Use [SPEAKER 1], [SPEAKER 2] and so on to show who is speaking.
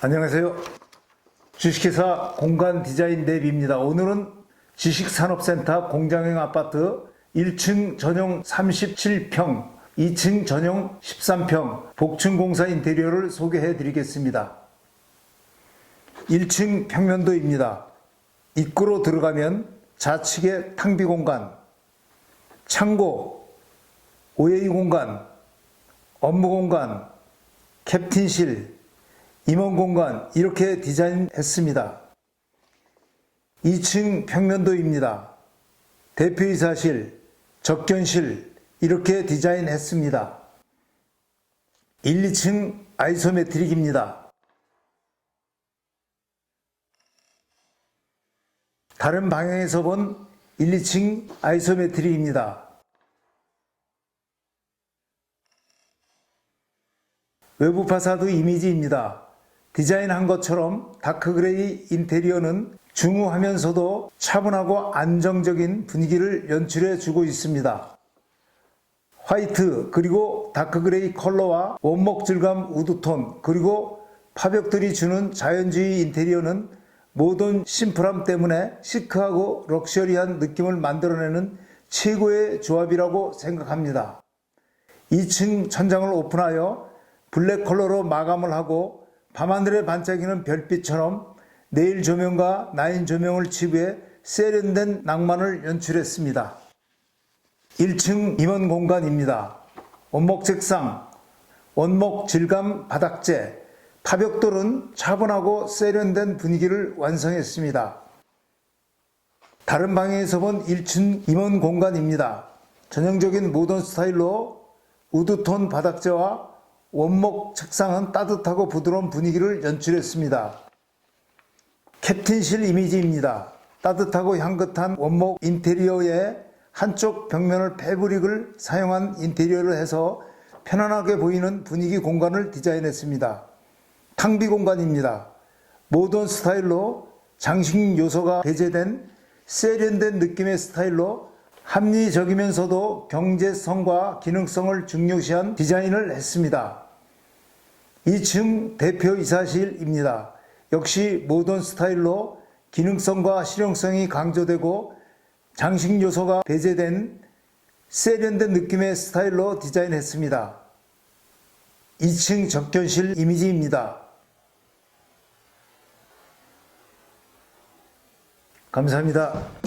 [SPEAKER 1] 안녕하세요. 주식회사 공간 디자인 랩입니다. 오늘은 지식산업센터 공장형 아파트 1층 전용 37평, 2층 전용 13평 복층공사 인테리어를 소개해 드리겠습니다. 1층 평면도입니다. 입구로 들어가면 좌측에 탕비 공간, 창고, OA 공간, 업무 공간, 캡틴실, 임원 공간 이렇게 디자인했습니다. 2층 평면도입니다. 대표이사실, 접견실 이렇게 디자인했습니다. 1, 2층 아이소메트릭입니다. 다른 방향에서 본 1, 2층 아이소메트릭입니다. 외부 파사드 이미지입니다. 디자인한 것처럼 다크그레이 인테리어는 중후하면서도 차분하고 안정적인 분위기를 연출해 주고 있습니다. 화이트 그리고 다크그레이 컬러와 원목 질감 우드톤 그리고 파벽들이 주는 자연주의 인테리어는 모던 심플함 때문에 시크하고 럭셔리한 느낌을 만들어내는 최고의 조합이라고 생각합니다. 2층 천장을 오픈하여 블랙 컬러로 마감을 하고 밤하늘에 반짝이는 별빛처럼 내일 조명과 나인 조명을 치부해 세련된 낭만을 연출했습니다. 1층 임원 공간입니다. 원목 책상, 원목 질감 바닥재, 파벽돌은 차분하고 세련된 분위기를 완성했습니다. 다른 방에서 본 1층 임원 공간입니다. 전형적인 모던 스타일로 우드톤 바닥재와 원목 책상은 따뜻하고 부드러운 분위기를 연출했습니다. 캡틴실 이미지입니다. 따뜻하고 향긋한 원목 인테리어에 한쪽 벽면을 패브릭을 사용한 인테리어를 해서 편안하게 보이는 분위기 공간을 디자인했습니다. 탕비 공간입니다. 모던 스타일로 장식 요소가 배제된 세련된 느낌의 스타일로 합리적이면서도 경제성과 기능성을 중요시한 디자인을 했습니다. 2층 대표 이사실입니다. 역시 모던 스타일로 기능성과 실용성이 강조되고 장식 요소가 배제된 세련된 느낌의 스타일로 디자인했습니다. 2층 접견실 이미지입니다. 감사합니다.